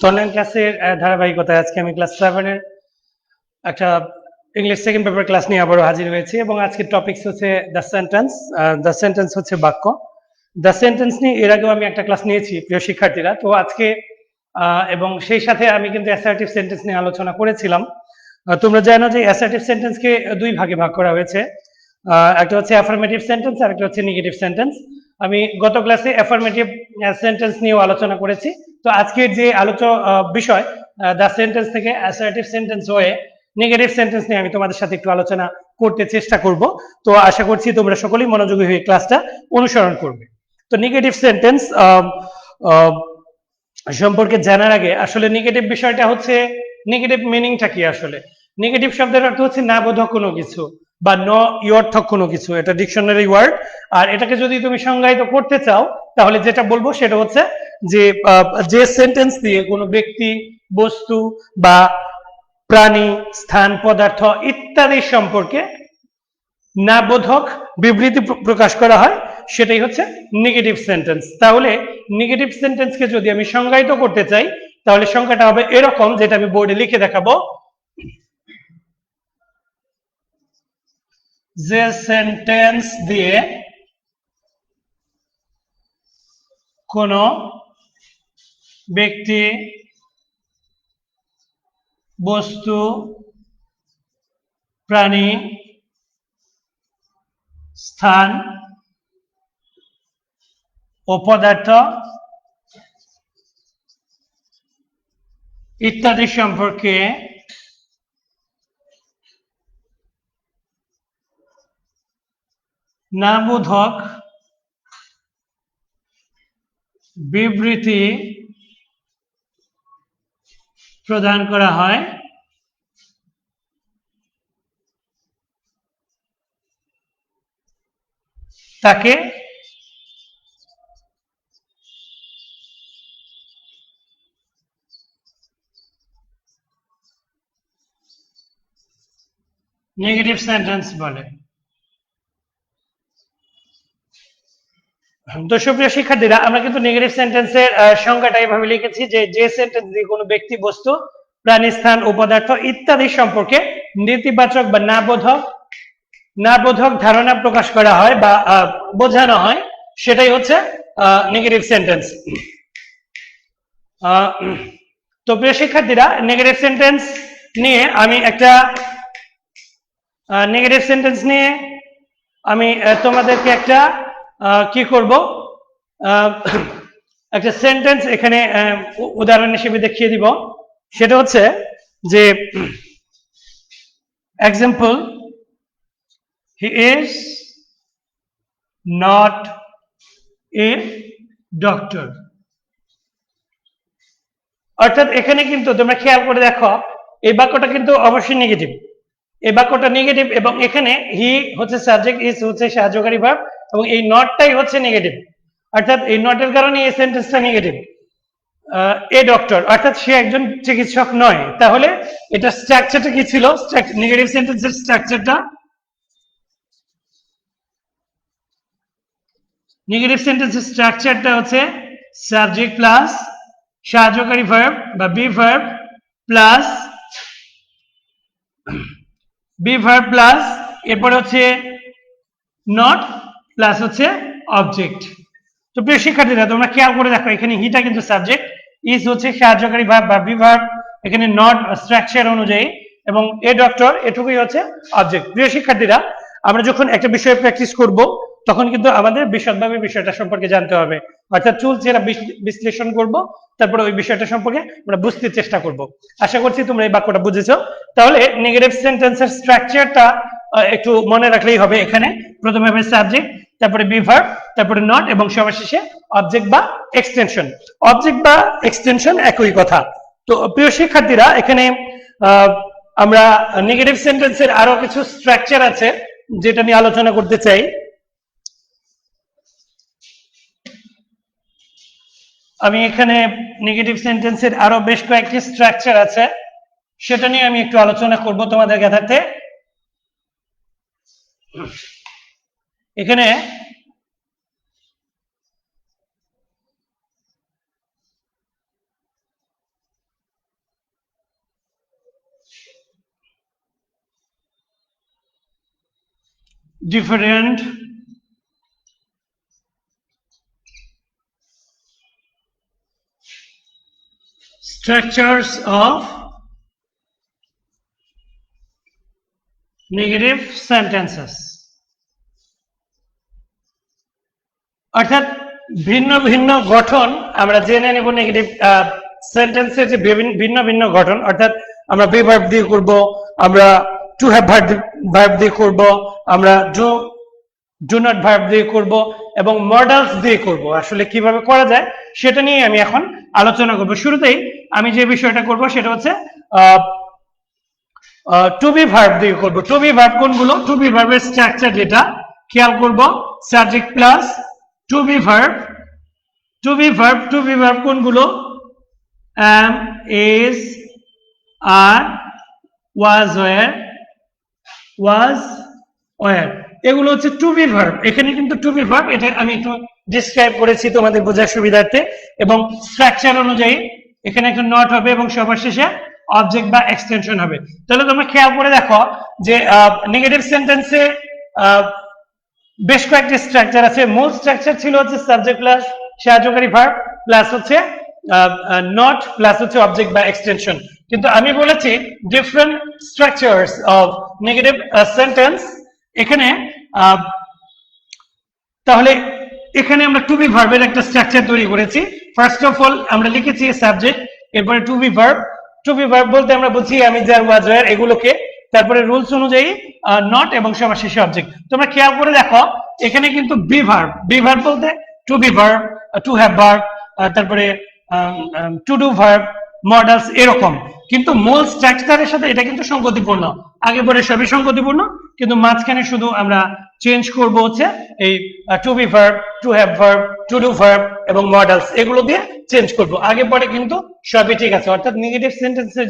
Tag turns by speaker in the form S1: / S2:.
S1: Online ক্লাসের ধারাবাহিকতায় আজকে আমি ক্লাস সেভেনের একটা ইংলিশ সেকেন্ড পেপার ক্লাস নিয়ে আবারও হাজির হয়েছি এবং আজকের টপিকস হচ্ছে দ্য সেন্টেন্স দ্য সেন্টেন্স হচ্ছে বাক্য। দ্য সেন্টেন্স নিয়ে এর আগেও আমি একটা ক্লাস নিয়েছি, প্রিয় শিক্ষার্থীরা। তো আজকে এবং সেই সাথে আমি কিন্তু অ্যাসার্টিভ সেন্টেন্স নিয়ে আলোচনা করেছিলাম। তোমরা জানো যে অ্যাসার্টিভ সেন্টেন্সকে দুই ভাগে ভাগ করা হয়েছে। একটা হচ্ছে অ্যাফার্মেটিভ সেন্টেন্স আর একটা হচ্ছে নেগেটিভ সেন্টেন্স আমি গত ক্লাসে অ্যাফার্মেটিভ সেন্টেন্স নিয়েও আলোচনা করেছি। তো আজকের যে আলোচ বিষয় দ্য সেন্টেন্স থেকে অ্যাসার্টিভ সেন্টেন্স হয়ে নেগেটিভ সেন্টেন্স নিয়ে আমি তোমাদের সাথে একটু আলোচনা করতে চেষ্টা করব। তো আশা করছি তোমরা সকলেই মনোযোগী হয়ে ক্লাসটা অনুসরণ করবে। তো নেগেটিভ সেন্টেন্স সম্পর্কে জানার আগে আসলে নেগেটিভ বিষয়টা হচ্ছে নেগেটিভ মিনিংটা কি আসলে? নেগেটিভ শব্দের অর্থ হচ্ছে না বোধক কোনো কিছু বা ন ইয়র্থক কোনো কিছু। এটা ডিকশনারি ওয়ার্ড আর এটাকে যদি তুমি সংজ্ঞায়িত করতে চাও তাহলে যেটা বলব সেটা হচ্ছে যে যে সেন্টেন্স দিয়ে কোনো ব্যক্তি, বস্তু বা প্রাণী, স্থান, পদার্থ ইত্যাদি সম্পর্কে না বোধক বিবৃতি প্রকাশ করা হয়, সেটাই হচ্ছে নেগেটিভ সেন্টেন্স তাহলে নেগেটিভ সেন্টেন্সকে যদি আমি সংজ্ঞায়িত করতে চাই, তাহলে সংখ্যাটা হবে এরকম, যেটা আমি বোর্ডে লিখে দেখাবো। যে সেন্টেন্স দিয়ে কোন ব্যক্তি বস্তু প্রাণী স্থান ও পদার্থ ইত্যাদি সম্পর্কে নাবোধক বিবৃতি প্রদান করা হয়। তাকে নেগেটিভ সেন্টেন্স বলে। তো সুপ্রিয় শিক্ষার্থীরা, আমরা কিন্তু নেগেটিভ সেন্টেন্সের এভাবে লিখেছি যে যে সেন্টেন্স দিয়ে কোনো ব্যক্তি বস্তু, প্রাণী, স্থান, ও পদার্থ ইত্যাদি সম্পর্কে নেতিবাচক বা ধারণা প্রকাশ করা হয় বা বোঝানো হয়, সেটাই হচ্ছে নেগেটিভ সেন্টেন্স তো প্রিয় শিক্ষার্থীরা নেগেটিভ সেন্টেন্স নিয়ে আমি একটা নেগেটিভ সেন্টেন্স নিয়ে আমি তোমাদেরকে একটা কি করব? একটা সেন্টেন্স এখানে উদাহরণ হিসেবে দেখিয়ে দিব। সেটা হচ্ছে যে example he is not a doctor অর্থাৎ এখানে কিন্তু তোমরা খেয়াল করে দেখো, এই বাক্যটা কিন্তু অবশ্যই নেগেটিভ এই বাক্যটা নেগেটিভ এবং এখানে হি হচ্ছে সাবজেক্ট ইজ হচ্ছে সাহায্যকারী ভাব এবং এই নটটাই হচ্ছে নেগেটিভ অর্থাৎ এই নটের কারণে এই সেন্টেন্সটা নেগেটিভ এ ডক্টর অর্থাৎ সে একজন চিকিৎসক নয়। তাহলে এটা স্ট্রাকচারটা কি ছিল? নেগেটিভ সেন্টেন্সের স্ট্রাকচারটা নেগেটিভ সেন্টেন্সের স্ট্রাকচারটা হচ্ছে সাবজেক্ট প্লাস সাহায্যকারী ভার্ব বা be verb plus be verb plus এরপর হচ্ছে নট প্লাস হচ্ছে অবজেক্ট তো প্রিয় শিক্ষার্থীরা, তোমরা খেয়াল করে দেখো, এখানে হিটা কিন্তু সাবজেক্ট ইজ হচ্ছে সাহায্যকারী ভার্ব বা বি ভার্ব এখানে নট স্ট্রাকচার অনুযায়ী, এবং এ ডক্টর এটুকুই হচ্ছে অবজেক্ট প্রিয় শিক্ষার্থীরা, আমরা যখন একটা বিষয়ে প্র্যাকটিস করব, তখন কিন্তু আমাদের বিশদভাবে বিষয়টা সম্পর্কে জানতে হবে। অর্থাৎ চুল চেরা বিশ্লেষণ করব, তারপরে ওই বিষয়টা সম্পর্কে আমরা বুঝতে চেষ্টা করব। আশা করছি তোমরা এই বাক্যটা বুঝেছ। তাহলে নেগেটিভ সেন্টেন্সের স্ট্রাকচারটা একটু মনে রাখলেই হবে এখানে। প্রথমে সাবজেক্ট তারপরে বিভার তারপরে নট এবং সবার শেষে অবজেক্ট বা এক্সটেনশন অবজেক্ট বা এক্সটেনশন একই কথা। তো প্রিয় শিক্ষার্থীরা, এখানে আমরা নেগেটিভ সেন্টেন্সের আরও কিছু স্ট্রাকচার আছে, যেটা নিয়ে আলোচনা করতে চাই। আমি এখানে নেগেটিভ সেন্টেন্সের আরও বেশ কয়েকটি স্ট্রাকচার আছে। সেটা নিয়ে আমি একটু আলোচনা করব তোমাদের জ্ঞাতার্থে এখানে different structures of negative sentences অর্থাৎ ভিন্ন ভিন্ন গঠন, আমরা জেনে নেব নেগেটিভ সেন্টেন্সের যে ভিন্ন ভিন্ন গঠন, অর্থাৎ আমরা বি ভার্ব দিয়ে করব, আমরা টু হ্যাভ ভার্ব দিয়ে করব, আমরা ডু ডু নট ভার্ব দিয়ে করব, এবং মডেলস দিয়ে করব। আসলে কীভাবে করা যায়, সেটা নিয়ে আমি এখন আলোচনা করব। শুরুতেই আমি যে বিষয়টা করব, সেটা হচ্ছে টু বি ভার্ব দিয়ে করব। টু বি ভার্ব কোনগুলো? টু বি ভার্বের স্ট্রাকচার যেটা, খেয়াল করব subject plus to be verb to be verb to be verb কোনগুলো? Am, is আর ওয়াজ ওয়ার ওয়াজ were এগুলো হচ্ছে টু বি ভার্ব এখানে কিন্তু টু বি ভার্ব এটা আমি একটু ডিসক্রাইব করেছি তোমাদের বোঝার সুবিধার্থে। এবং স্ট্রাকচার অনুযায়ী এখানে একটা নট হবে এবং সবার শেষে অবজেক্ট বা এক্সটেনশন হবে। তাহলে তোমরা খেয়াল করে দেখো যে নেগেটিভ সেন্টেন্সে বেশ কয়েকটি স্ট্রাকচার আছে। মূল স্ট্রাকচার ছিল হচ্ছে সাবজেক্ট প্লাস সাহায্যকারী ভার্ব প্লাস হচ্ছে নট প্লাস হচ্ছে অবজেক্ট বা এক্সটেনশন কিন্তু আমি বলেছি different structures of negative sentence এখানে তাহলে এখানে আমরা টু বি ভার্বের একটা স্ট্রাকচার তৈরি করেছি। ফার্স্ট অফ অল আমরা লিখেছি সাবজেক্ট এরপরে to be verb to be verb বলতে আমরা বুঝি আমি যার ওয়াজ এগুলোকে তারপরে রুলস অনুযায়ী নট এবং সবার শেষে অবজেক্ট তোমরা খেয়াল করে দেখো, এখানে কিন্তু বি ভার্ব বি ভার্ব বলতে to be verb to have verb তারপরে টু ডু ভার্ব মডেলস এরকম। কিন্তু মূল স্ট্রাকচারের সাথে এটা কিন্তু সংগতিপূর্ণ আগে পরে সবই সংগতিপূর্ণ কিন্তু মাঝখানে শুধু আমরা চেঞ্জ করব হচ্ছে এই to be verb to have verb to do verb এবং মডেলস এগুলো দিয়ে চেঞ্জ করব। আগে পরে কিন্তু সবই ঠিক আছে। অর্থাৎ নেগেটিভ সেন্টেন্সের